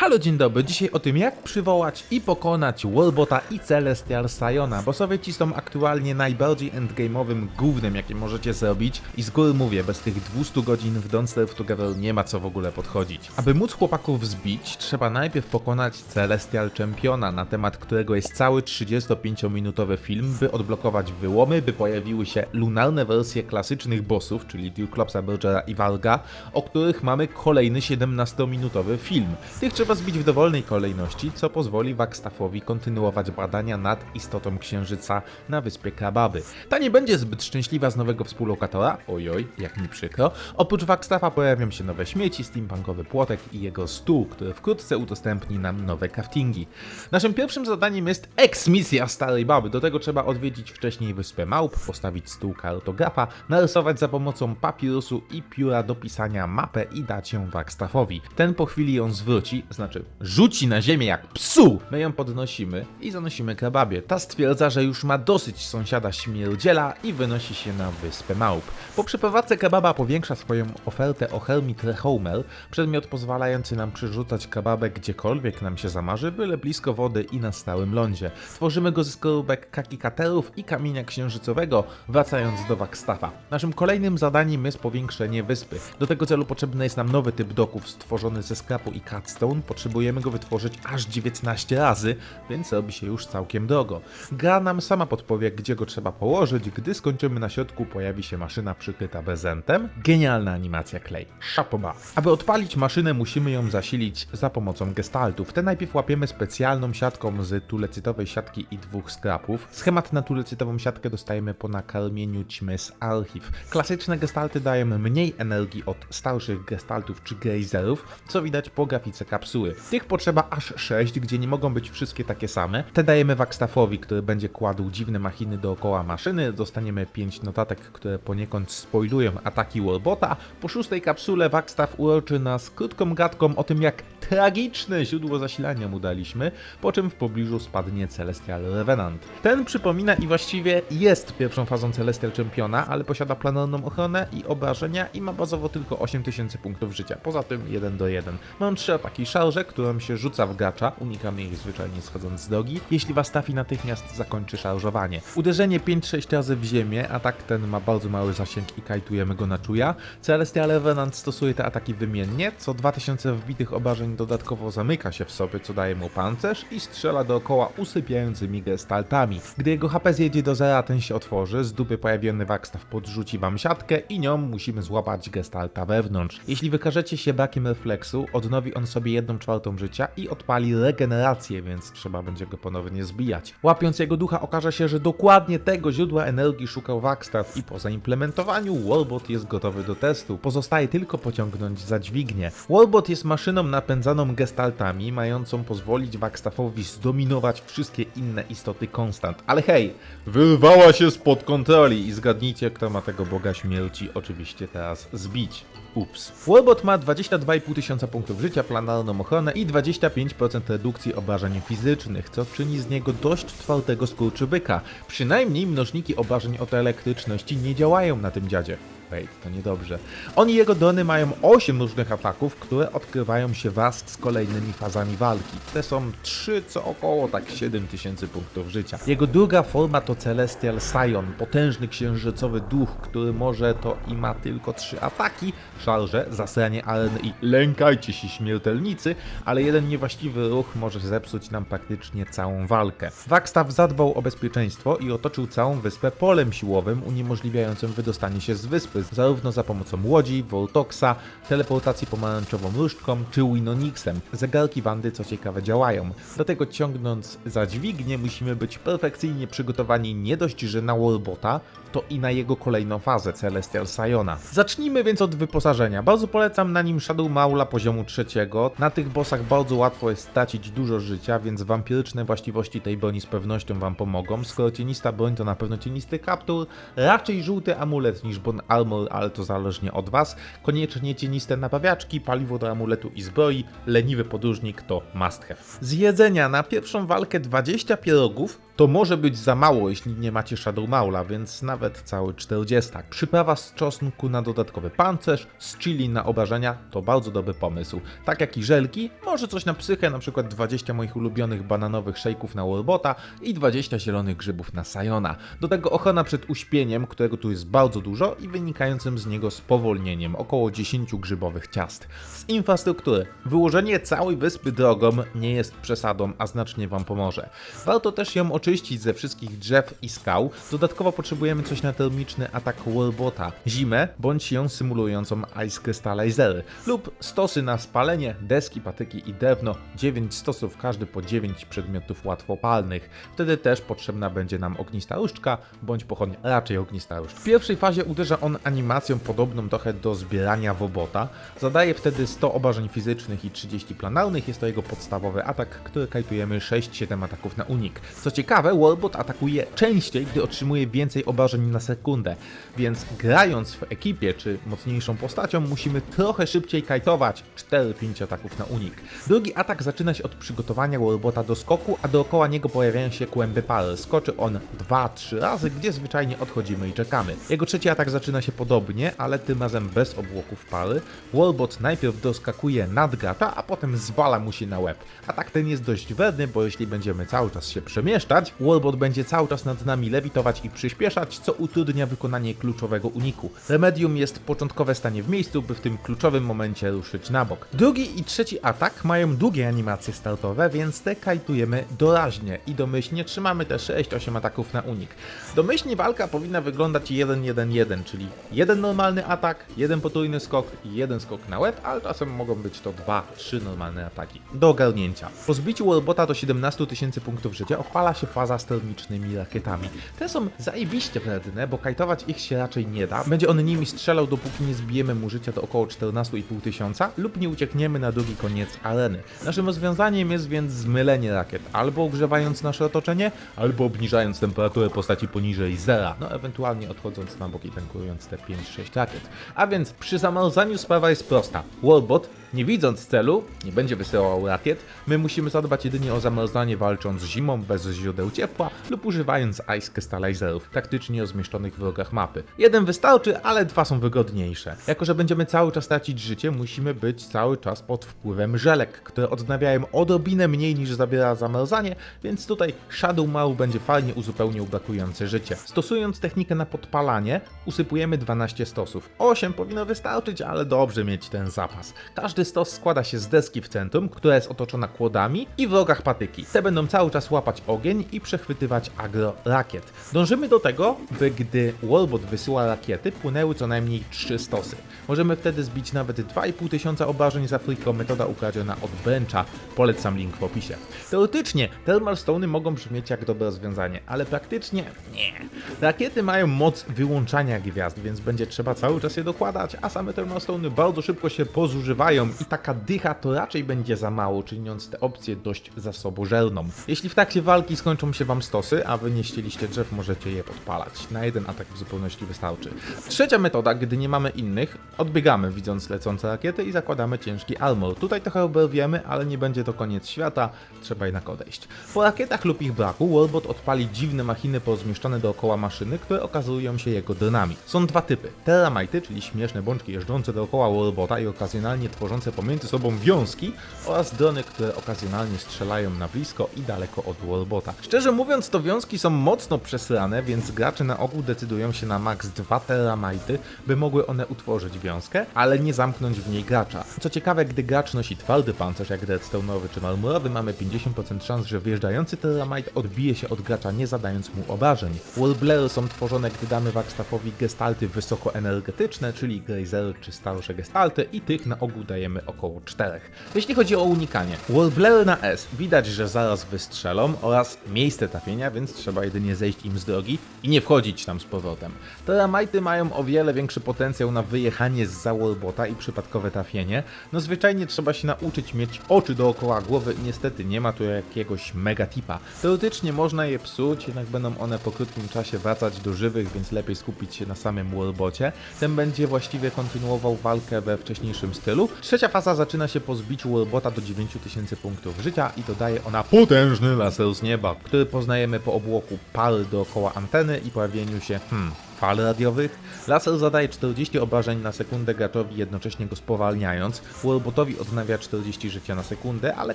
Halo, dzień dobry. Dzisiaj o tym, jak przywołać i pokonać Wallbota i Celestial Sayona. Bossowie ci są aktualnie najbardziej endgame'owym gównem, jakie możecie zrobić. I z góry mówię, bez tych 200 godzin w Don't Starve Together nie ma co w ogóle podchodzić. Aby móc chłopaków zbić, trzeba najpierw pokonać Celestial Championa, na temat którego jest cały 35-minutowy film, by odblokować wyłomy, by pojawiły się lunarne wersje klasycznych bossów, czyli Duklopsa, Bergera i Valga, o których mamy kolejny 17-minutowy film. Tych trzeba zbić w dowolnej kolejności, co pozwoli Wagstaffowi kontynuować badania nad istotą Księżyca na wyspie Krababy. Ta nie będzie zbyt szczęśliwa z nowego współlokatora, ojoj, jak mi przykro. Oprócz Wagstaffa pojawią się nowe śmieci, steampunkowy płotek i jego stół, który wkrótce udostępni nam nowe craftingi. Naszym pierwszym zadaniem jest eksmisja Starej Baby. Do tego trzeba odwiedzić wcześniej wyspę Małp, postawić stół kartografa, narysować za pomocą papirusu i pióra do pisania mapę i dać ją Wagstaffowi. Ten po chwili ją zwróci, znaczy rzuci na ziemię jak psu. My ją podnosimy i zanosimy krababie. Ta stwierdza, że już ma dosyć sąsiada śmierdziela i wynosi się na wyspę Małp. Po przeprowadzce kebaba powiększa swoją ofertę o Hermit Rehomer, przedmiot pozwalający nam przerzucać kebabę gdziekolwiek nam się zamarzy, byle blisko wody i na stałym lądzie. Tworzymy go ze skorupek kakikaterów i kamienia księżycowego, wracając do Wagstaffa. Naszym kolejnym zadaniem jest powiększenie wyspy. Do tego celu potrzebny jest nam nowy typ doków stworzony ze skrapu i cutstone. Potrzebujemy go wytworzyć aż 19 razy, więc robi się już całkiem drogo. Gra nam sama podpowie, gdzie go trzeba położyć. Gdy skończymy na środku, pojawi się maszyna przykryta prezentem. Genialna animacja Clay. Szapoba. Aby odpalić maszynę, musimy ją zasilić za pomocą gestaltów. Te najpierw łapiemy specjalną siatką z tulecytowej siatki i dwóch skrapów. Schemat na tulecytową siatkę dostajemy po nakarmieniu ćmy z archiw. Klasyczne gestalty dają mniej energii od starszych gestaltów czy gejzerów, co widać po grafice kapsuły. Tych potrzeba aż 6, gdzie nie mogą być wszystkie takie same. Te dajemy Wagstaffowi, który będzie kładł dziwne machiny dookoła maszyny. Dostaniemy 5 notatek, które poniekąd spoilują ataki Warbota. Po szóstej kapsule Wagstaff uroczy nas krótką gadką o tym, jak tragiczne źródło zasilania mu daliśmy, po czym w pobliżu spadnie Celestial Revenant. Ten przypomina i właściwie jest pierwszą fazą Celestial Championa, ale posiada planerną ochronę i obrażenia i ma bazowo tylko 8000 punktów życia. Poza tym 1 do 1. Mam trzy ataki szarże, którą się rzuca w gracza, unikamy ich zwyczajnie schodząc z drogi, jeśli was trafi natychmiast zakończy szarżowanie. Uderzenie 5-6 razy w ziemię, atak ten ma bardzo mały zasięg i kajtujemy go na czuja. Celestial Revenant stosuje te ataki wymiennie, co 2000 wbitych obrażeń dodatkowo zamyka się w sobie, co daje mu pancerz i strzela dookoła usypiającymi gestaltami. Gdy jego HP zjedzie do zera, ten się otworzy, z dupy pojawiony Wagstaff podrzuci wam siatkę i nią musimy złapać gestalta wewnątrz. Jeśli wykażecie się brakiem refleksu, odnowi on sobie jedną czwartą życia i odpali regenerację, więc trzeba będzie go ponownie zbijać. Łapiąc jego ducha okaże się, że dokładnie tego źródła energii szukał Wagstaff i po zaimplementowaniu Warbot jest gotowy do testu. Pozostaje tylko pociągnąć za dźwignię. Warbot jest maszyną napędzaną gestaltami, mającą pozwolić Wagstaffowi zdominować wszystkie inne istoty konstant. Ale hej, wyrwała się spod kontroli i zgadnijcie, kto ma tego boga śmierci oczywiście teraz zbić. Ups. Warbot ma 22,5 tysiąca punktów życia, planarną ochronę i 25% redukcji obrażeń fizycznych, co czyni z niego dość twardego skurczybyka. Przynajmniej mnożniki obrażeń od elektryczności nie działają na tym dziadzie. Wait, to niedobrze. On i jego drony mają 8 różnych ataków, które odkrywają się wraz z kolejnymi fazami walki. Te są 3, co około tak 7000 punktów życia. Jego druga forma to Celestial Scion, potężny księżycowy duch, który może to i ma tylko 3 ataki, szarże, zasranie areny i lękajcie się śmiertelnicy, ale jeden niewłaściwy ruch może zepsuć nam praktycznie całą walkę. Wagstaff zadbał o bezpieczeństwo i otoczył całą wyspę polem siłowym, uniemożliwiającym wydostanie się z wyspy, zarówno za pomocą łodzi, Voltoxa, teleportacji pomarańczową różdżką czy Winonixem. Zegarki Wandy co ciekawe działają. Do tego ciągnąc za dźwignię musimy być perfekcyjnie przygotowani nie dość, że na Warbota, to i na jego kolejną fazę Celestial Sayona. Zacznijmy więc od wyposażenia. Bardzo polecam na nim Shadow Maula poziomu trzeciego. Na tych bossach bardzo łatwo jest stracić dużo życia, więc wampiryczne właściwości tej broni z pewnością wam pomogą. Skoro cienista broń to na pewno cienisty kaptur, raczej żółty amulet niż Bone Armor, ale to zależnie od was. Koniecznie cieniste napawiaczki, paliwo do amuletu i zbroi, leniwy podróżnik to must have. Z jedzenia na pierwszą walkę 20 pierogów To może być za mało, jeśli nie macie Shadow Maula, więc nawet cały 40. Przyprawa z czosnku na dodatkowy pancerz, z chili na obrażenia to bardzo dobry pomysł. Tak jak i żelki, może coś na psychę, na przykład 20 moich ulubionych bananowych szejków na Warbota i 20 zielonych grzybów na Sajona. Do tego ochrona przed uśpieniem, którego tu jest bardzo dużo i wynikającym z niego spowolnieniem, około 10 grzybowych ciast. Z infrastruktury. Wyłożenie całej wyspy drogą nie jest przesadą, a znacznie Wam pomoże. Warto też ją oczyścić ze wszystkich drzew i skał. Dodatkowo potrzebujemy coś na termiczny atak Warbota. Zimę, bądź ją symulującą Ice Crystallizery. Lub stosy na spalenie, deski, patyki i drewno. 9 stosów, każdy po 9 przedmiotów łatwopalnych. Wtedy też potrzebna będzie nam ognista różdżka, bądź pochodnia, raczej ognista różdżka. W pierwszej fazie uderza on animacją podobną trochę do zbierania wobota. Zadaje wtedy 100 obrażeń fizycznych i 30 planarnych. Jest to jego podstawowy atak, który kajtujemy 6-7 ataków na unik. Co ciekawe, Warbot atakuje częściej, gdy otrzymuje więcej obrażeń na sekundę, więc grając w ekipie czy mocniejszą postacią musimy trochę szybciej kajtować 4-5 ataków na unik. Drugi atak zaczyna się od przygotowania Warbota do skoku, a dookoła niego pojawiają się kłęby pary. Skoczy on 2-3 razy, gdzie zwyczajnie odchodzimy i czekamy. Jego trzeci atak zaczyna się podobnie, ale tym razem bez obłoków pary. Warbot najpierw doskakuje nad gracza, a potem zwala mu się na łeb. Atak ten jest dość wredny, bo jeśli będziemy cały czas się przemieszczać, Warbot będzie cały czas nad nami lewitować i przyspieszać, co utrudnia wykonanie kluczowego uniku. Remedium jest początkowe stanie w miejscu, by w tym kluczowym momencie ruszyć na bok. Drugi i trzeci atak mają długie animacje startowe, więc te kajtujemy doraźnie i domyślnie trzymamy te 6-8 ataków na unik. Domyślnie walka powinna wyglądać 1-1-1, czyli jeden normalny atak, jeden potrójny skok i jeden skok na łeb, ale czasem mogą być to 2-3 normalne ataki. Do ogarnięcia. Po zbiciu Warbota do 17 tysięcy punktów życia odpala się faza z termicznymi rakietami. Te są zajebiście wredne, bo kajtować ich się raczej nie da. Będzie on nimi strzelał, dopóki nie zbijemy mu życia do około 14,5 tysiąca lub nie uciekniemy na drugi koniec areny. Naszym rozwiązaniem jest więc zmylenie rakiet, albo ogrzewając nasze otoczenie, albo obniżając temperaturę postaci poniżej zera, no ewentualnie odchodząc na bok i tankując te 5-6 rakiet. A więc przy zamarzaniu sprawa jest prosta. Warbot nie widząc celu, nie będzie wysyłał rakiet, my musimy zadbać jedynie o zamarzanie walcząc zimą bez źródeł ciepła lub używając Ice Crystallizerów, taktycznie rozmieszczonych w rogach mapy. Jeden wystarczy, ale dwa są wygodniejsze. Jako, że będziemy cały czas tracić życie, musimy być cały czas pod wpływem żelek, które odnawiają odrobinę mniej niż zabiera zamarzanie, więc tutaj Shadow Mał będzie fajnie uzupełnił brakujące życie. Stosując technikę na podpalanie, usypujemy 12 stosów. 8 powinno wystarczyć, ale dobrze mieć ten zapas. Każdy stos składa się z deski w centrum, która jest otoczona kłodami i w rogach patyki. Te będą cały czas łapać ogień i przechwytywać agro rakiet. Dążymy do tego, by gdy Warbot wysyła rakiety, płynęły co najmniej 3 stosy. Możemy wtedy zbić nawet 2,5 tysiąca obrażeń za Frico, metoda ukradziona od Bencha. Polecam link w opisie. Teoretycznie Thermal Stone'y mogą brzmieć jak dobre rozwiązanie, ale praktycznie nie. Rakiety mają moc wyłączania gwiazd, więc będzie trzeba cały czas je dokładać, a same Thermal Stone'y bardzo szybko się pozużywają i taka dycha to raczej będzie za mało, czyniąc tę opcję dość zasobożerną. Jeśli w trakcie walki skończą się wam stosy, a wy nie ścieliście drzew, możecie je podpalać. Na jeden atak w zupełności wystarczy. Trzecia metoda, gdy nie mamy innych, odbiegamy widząc lecące rakiety i zakładamy ciężki armor. Tutaj trochę oberwiemy, ale nie będzie to koniec świata, trzeba jednak odejść. Po rakietach lub ich braku, Warbot odpali dziwne machiny porozmieszczone dookoła maszyny, które okazują się jego dronami. Są dwa typy. Teramajty, czyli śmieszne bączki jeżdżące dookoła Warbota i okazjonalnie tworzące pomiędzy sobą wiązki oraz drony, które okazjonalnie strzelają na blisko i daleko od Warbota. Szczerze mówiąc, to wiązki są mocno przesrane, więc gracze na ogół decydują się na max 2 teramajty, by mogły one utworzyć wiązkę, ale nie zamknąć w niej gracza. Co ciekawe, gdy gracz nosi twardy pancerz jak redstone'owy czy marmurowy, mamy 50% szans, że wjeżdżający teramite odbije się od gracza nie zadając mu obrażeń. Warblery są tworzone, gdy damy Warstaffowi gestalty wysokoenergetyczne, czyli Grazery czy starsze gestalty i tych na ogół dajemy około 4. Jeśli chodzi o unikanie, Warblery na S widać, że zaraz wystrzelą oraz miejsce trafienia, więc trzeba jedynie zejść im z drogi i nie wchodzić tam z powrotem. Teramajty mają o wiele większy potencjał na wyjechanie z za Warbota i przypadkowe trafienie. No zwyczajnie trzeba się nauczyć mieć oczy dookoła głowy i niestety nie ma tu jakiegoś mega tipa. Teoretycznie można je psuć, jednak będą one po krótkim czasie wracać do żywych, więc lepiej skupić się na samym Warbocie. Ten będzie właściwie kontynuował walkę we wcześniejszym stylu. Trzecia Trzecia faza zaczyna się po zbiciu Warbota do 9000 punktów życia i dodaje ona potężny laser z nieba, który poznajemy po obłoku pal dookoła anteny i pojawieniu się, hmm, fal radiowych. Laser zadaje 40 obrażeń na sekundę graczowi, jednocześnie go spowalniając. Warbotowi odnawia 40 życia na sekundę, ale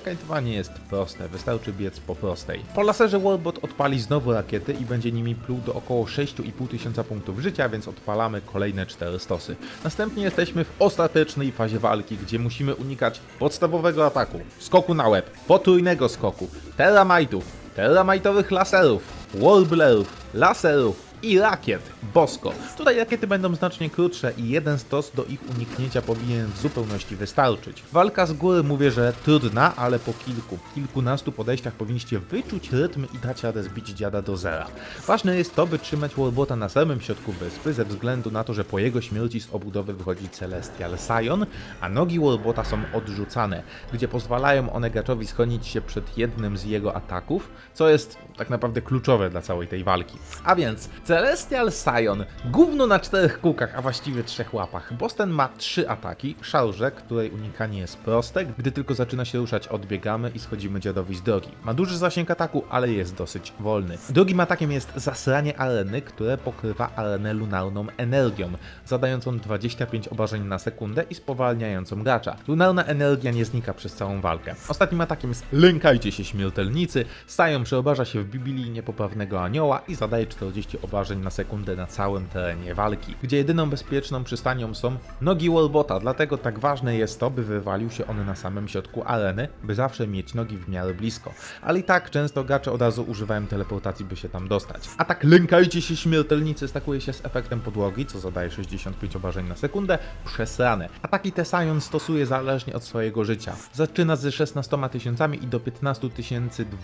kajtowanie jest proste, wystarczy biec po prostej. Po laserze Warbot odpali znowu rakiety i będzie nimi pluł do około 6,5 tysiąca punktów życia, więc odpalamy kolejne 4 stosy. Następnie jesteśmy w ostatecznej fazie walki, gdzie musimy unikać podstawowego ataku, skoku na łeb, potrójnego skoku, teramajtów, teramajtowych laserów, warblerów, laserów, i rakiet. Bosko. Tutaj rakiety będą znacznie krótsze i jeden stos do ich uniknięcia powinien w zupełności wystarczyć. Walka z góry mówię, że trudna, ale po kilku, kilkunastu podejściach powinniście wyczuć rytm i dać radę zbić dziada do zera. Ważne jest to, by trzymać Warbota na samym środku wyspy, ze względu na to, że po jego śmierci z obudowy wychodzi Celestial Sion, a nogi Warbota są odrzucane, gdzie pozwalają one graczowi schronić się przed jednym z jego ataków, co jest tak naprawdę kluczowe dla całej tej walki. A więc Celestial Sion, gówno na czterech kółkach, a właściwie trzech łapach. Boss ten ma trzy ataki, szarże, której unikanie jest proste, gdy tylko zaczyna się ruszać odbiegamy i schodzimy dziadowi z drogi. Ma duży zasięg ataku, ale jest dosyć wolny. Drugim atakiem jest zasranie areny, które pokrywa arenę lunarną energią, zadającą 25 obrażeń na sekundę i spowalniającą gracza. Lunarna energia nie znika przez całą walkę. Ostatnim atakiem jest lękajcie się śmiertelnicy, Sion przeobraża się w biblijnie poprawnego anioła i zadaje 40 obrażeń na sekundę na całym terenie walki, gdzie jedyną bezpieczną przystanią są nogi Warbota, dlatego tak ważne jest to, by wywalił się on na samym środku areny, by zawsze mieć nogi w miarę blisko. Ale i tak często gracze od razu używają teleportacji, by się tam dostać. Atak lękajcie się śmiertelnicy stakuje się z efektem podłogi, co zadaje 65 obrażeń na sekundę, przez ranę. Ataki te Sion stosuje zależnie od swojego życia. Zaczyna ze 16 tysiącami i do 15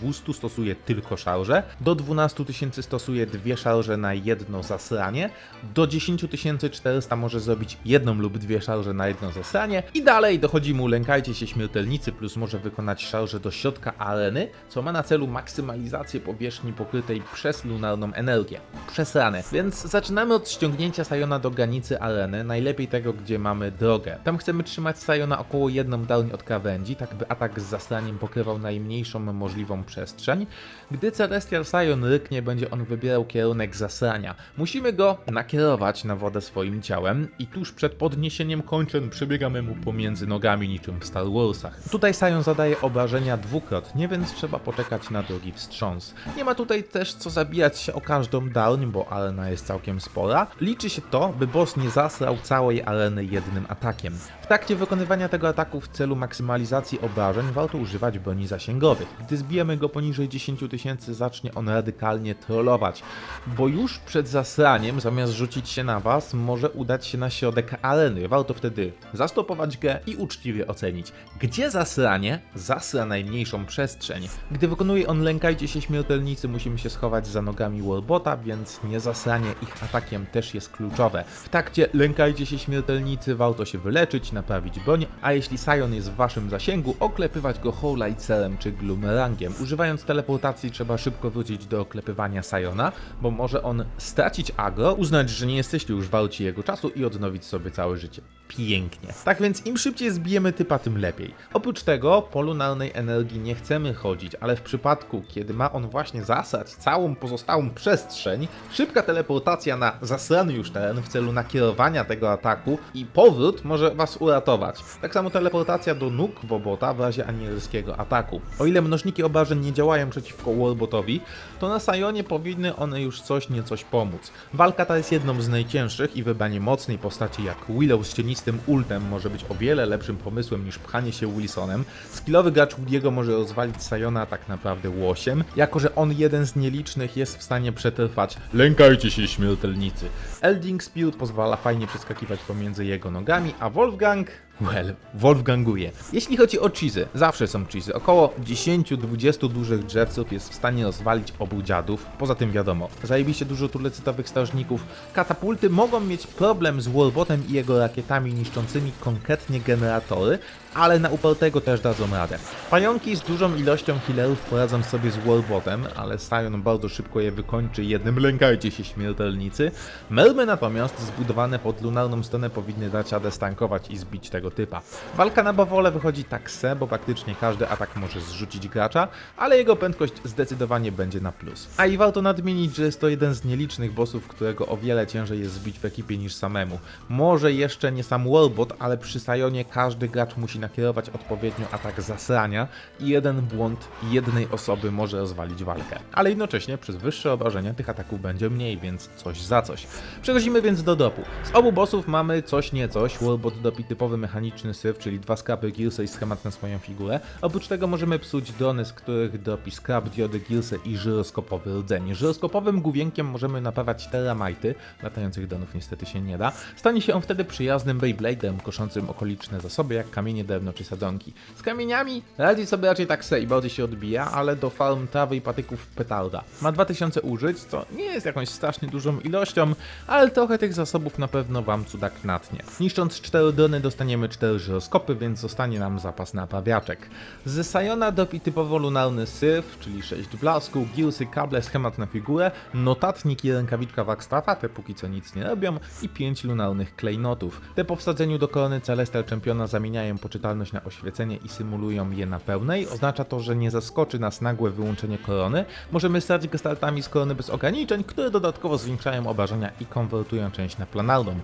200 stosuje tylko szarże, do 12 tysięcy stosuje dwie szarże na jedno zasranie, do 10 400 może zrobić jedną lub dwie szarże na jedno zasranie i dalej dochodzi mu lękajcie się śmiertelnicy plus może wykonać szarże do środka areny, co ma na celu maksymalizację powierzchni pokrytej przez lunarną energię. Przez ranę. Więc zaczynamy od ściągnięcia Sajona do granicy areny, najlepiej tego, gdzie mamy drogę. Tam chcemy trzymać Sajona około jedną dałń od krawędzi, tak by atak z zasraniem pokrywał najmniejszą możliwą przestrzeń. Gdy Celestial Sion ryknie, będzie on wybierał kierunek zasrania. Musimy go nakierować na wodę swoim ciałem i tuż przed podniesieniem kończyn przebiegamy mu pomiędzy nogami niczym w Star Warsach. Tutaj Sion zadaje obrażenia dwukrotnie, więc trzeba poczekać na drugi wstrząs. Nie ma tutaj też co zabijać się o każdą dałń, bo arena jest całkiem spora. Liczy się to, by boss nie zasrał całej areny jednym atakiem. W trakcie wykonywania tego ataku w celu maksymalizacji obrażeń warto używać broni zasięgowych. Gdy zbijemy go poniżej 10 tysięcy zacznie on radykalnie trollować, bo już przed zasraniem zamiast rzucić się na was może udać się na środek areny. Warto wtedy zastopować grę i uczciwie ocenić, gdzie zasranie zasra najmniejszą przestrzeń. Gdy wykonuje on lękajcie się śmiertelnicy musimy się schować za nogami Warbota, więc nie zasranie ich atakiem też jest kluczowe. W trakcie lękajcie się śmiertelnicy warto się wyleczyć, naprawić broń, a jeśli Sion jest w waszym zasięgu, oklepywać go Howlighterem czy Gloomerangiem. Używając teleportacji trzeba szybko wrócić do oklepywania Siona, bo może on stracić agro, uznać, że nie jesteście już warci jego czasu i odnowić sobie całe życie. Pięknie. Tak więc im szybciej zbijemy typa, tym lepiej. Oprócz tego, po lunarnej energii nie chcemy chodzić, ale w przypadku, kiedy ma on właśnie zasrać całą pozostałą przestrzeń, szybka teleportacja na zasrany już teren w celu nakierowania tego ataku i powrót może was uratować. Tak samo teleportacja do nóg Wobota w razie anielskiego ataku. O ile mnożniki obrażeń nie działają przeciwko Warbotowi, to na Sionie powinny one już coś niecoś pomóc. Walka ta jest jedną z najcięższych i wybranie mocnej postaci jak Willow z cienistym ultem może być o wiele lepszym pomysłem niż pchanie się Wilsonem. Skillowy gracz Woody'ego może rozwalić Siona tak naprawdę łosiem, jako że on jeden z nielicznych jest w stanie przetrwać Lękajcie się śmiertelnicy. Elding Spear pozwala fajnie przeskakiwać pomiędzy jego nogami, a Wolfgang Well, Wolfganguje. Jeśli chodzi o cheesy, zawsze są cheesy. Około 10-20 dużych drzewców jest w stanie rozwalić obu dziadów. Poza tym wiadomo, zajebiście dużo turlecytowych strażników. Katapulty mogą mieć problem z Warbotem i jego rakietami niszczącymi konkretnie generatory, ale na upartego też dadzą radę. Pająki z dużą ilością healerów poradzą sobie z Warbotem, ale Sion bardzo szybko je wykończy jednym lękajcie się śmiertelnicy. Melmy natomiast zbudowane pod lunarną stronę powinny dać radę stankować i zbić tego typa. Walka na bawole wychodzi tak se, bo praktycznie każdy atak może zrzucić gracza, ale jego prędkość zdecydowanie będzie na plus. A i warto nadmienić, że jest to jeden z nielicznych bossów, którego o wiele ciężej jest zbić w ekipie niż samemu. Może jeszcze nie sam Warbot, ale przy Sionie każdy gracz musi nakierować odpowiednio atak zasrania i jeden błąd jednej osoby może rozwalić walkę. Ale jednocześnie przez wyższe obrażenia tych ataków będzie mniej, więc coś za coś. Przechodzimy więc do dopu. Z obu bossów mamy coś nie coś. Warbot dopi typowy mechaniczny syf, czyli dwa skrapy Gearsy i schemat na swoją figurę. Oprócz tego możemy psuć drony, z których dopi skrap, diody Gearsy i żyroskopowy rdzeń. Żyroskopowym główienkiem możemy napawać teramajty, latających dronów niestety się nie da. Stanie się on wtedy przyjaznym Beyblade'em, koszącym okoliczne zasoby jak kamienie, drewno czy sadzonki. Z kamieniami radzi sobie raczej tak se i bardziej się odbija, ale do farm trawy i patyków petarda. Ma 2000 użyć, co nie jest jakąś strasznie dużą ilością, ale trochę tych zasobów na pewno wam cudak natnie. Niszcząc 4 drony dostaniemy 4 żyroskopy, więc zostanie nam zapas naprawiaczek. Z Sayona dopi typowo lunarny syf, czyli 6 blasków, gilsy, kable, schemat na figurę, notatnik i rękawiczka Wakstaffa, te póki co nic nie robią, i 5 lunarnych klejnotów. Te po wsadzeniu do korony Celestial Championa zamieniają poczytalność na oświecenie i symulują je na pełnej. Oznacza to, że nie zaskoczy nas nagłe wyłączenie korony. Możemy stać gestaltami z korony bez ograniczeń, które dodatkowo zwiększają obrażenia i konwertują część na planarną.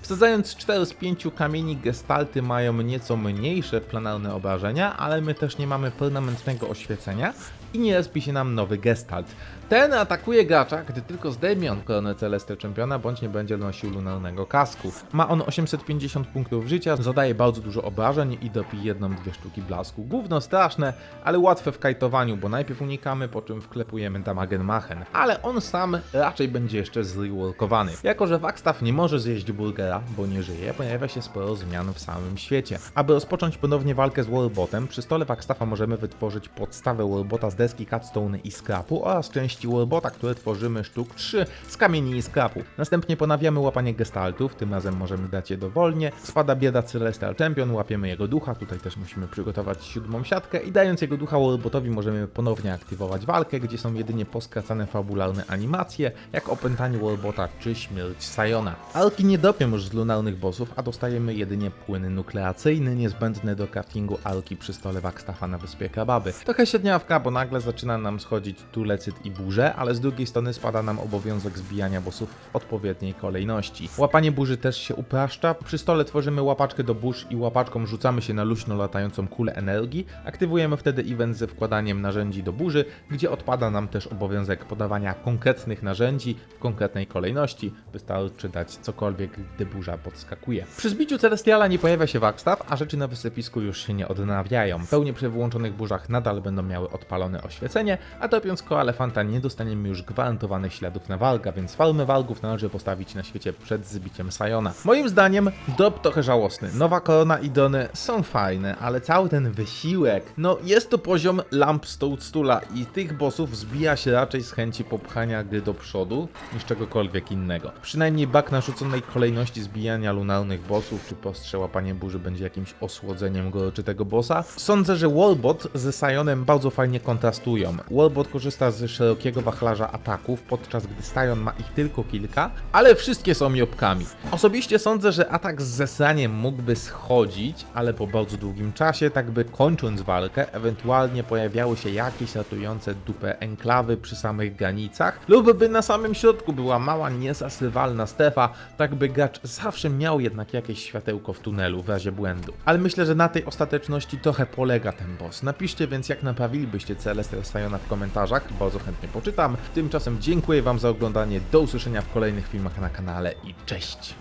Wsadzając 4 z 5 kamieni gestalty mają nieco mniejsze planarne obrażenia, ale my też nie mamy permanentnego oświecenia i nie respi się nam nowy gestalt. Ten atakuje gracza, gdy tylko zdejmie on koronę Celestial Championa, bądź nie będzie nosił lunarnego kasku. Ma on 850 punktów życia, zadaje bardzo dużo obrażeń i dopi jedną, dwie sztuki blasku. Gówno straszne, ale łatwe w kajtowaniu, bo najpierw unikamy, po czym wklepujemy Damagenmachen. Ale on sam raczej będzie jeszcze zreworkowany. Jako, że Wagstaff nie może zjeść burgera, bo nie żyje, pojawia się sporo zmian w samym świecie. Aby rozpocząć ponownie walkę z Warbotem, przy stole Wagstaffa możemy wytworzyć podstawę Warbota z deski Cutstone i skrapu oraz części Warbota, które tworzymy sztuk 3 z kamieni i skrapu. Następnie ponawiamy łapanie gestaltów, tym razem możemy dać je dowolnie. Spada bieda Celestial Champion, łapiemy jego ducha, tutaj też musimy przygotować siódmą siatkę i dając jego ducha Warbotowi możemy ponownie aktywować walkę, gdzie są jedynie poskracane fabularne animacje, jak opętanie Warbota czy śmierć Siona. Alki nie dopią już z lunarnych bossów, a dostajemy jedynie płyn nukleacyjny niezbędny do craftingu alki przy stole Wakstaffa na wyspie Krababy. Trochę średniawka, bo nagle zaczyna nam schodzić tulecyd i burze, ale z drugiej strony spada nam obowiązek zbijania bossów w odpowiedniej kolejności. Łapanie burzy też się upraszcza, przy stole tworzymy łapaczkę do burz i łapaczką rzucamy się na luźno latającą kulę energii, aktywujemy wtedy event ze wkładaniem narzędzi do burzy, gdzie odpada nam też obowiązek podawania konkretnych narzędzi w konkretnej kolejności, wystarczy dać cokolwiek, gdy burza podskakuje. Przy zbiciu Celestiala nie pojawia się Wagstaff, a rzeczy na wysypisku już się nie odnawiają. Pełnie przy wyłączonych burzach nadal będą miały odpalone oświecenie, a topiąc koalefanta nie dostaniemy już gwarantowanych śladów na walga, więc farmy walgów należy postawić na świecie przed zbiciem Siona. Moim zdaniem drop trochę żałosny. Nowa korona i dony są fajne, ale cały ten wysiłek, no jest to poziom lamp Stula i tych bossów zbija się raczej z chęci popchania gry do przodu niż czegokolwiek innego. Przynajmniej bak narzuconej kolejności zbijania lunarnych bossów czy postrzała panie burzy będzie jakimś osłodzeniem gorczytego bossa. Sądzę, że Warbot ze Sionem bardzo fajnie kontrastują. Warbot korzysta z szerokiego wachlarza ataków, podczas gdy Sion ma ich tylko kilka, ale wszystkie są jobkami. Osobiście sądzę, że atak z zesraniem mógłby schodzić, ale po bardzo długim czasie, tak by kończąc walkę, ewentualnie pojawiały się jakieś ratujące dupę enklawy przy samych granicach, lub by na samym środku była mała, niezasywalna strefa, tak by gracz zawsze miał jednak jakieś światełko w tunelu w razie błędu. Ale myślę, że na tej ostateczności trochę polega ten boss. Napiszcie więc, jak naprawilibyście Celestial Siona w komentarzach, bardzo chętnie poczytam. Tymczasem dziękuję Wam za oglądanie, do usłyszenia w kolejnych filmach na kanale i cześć!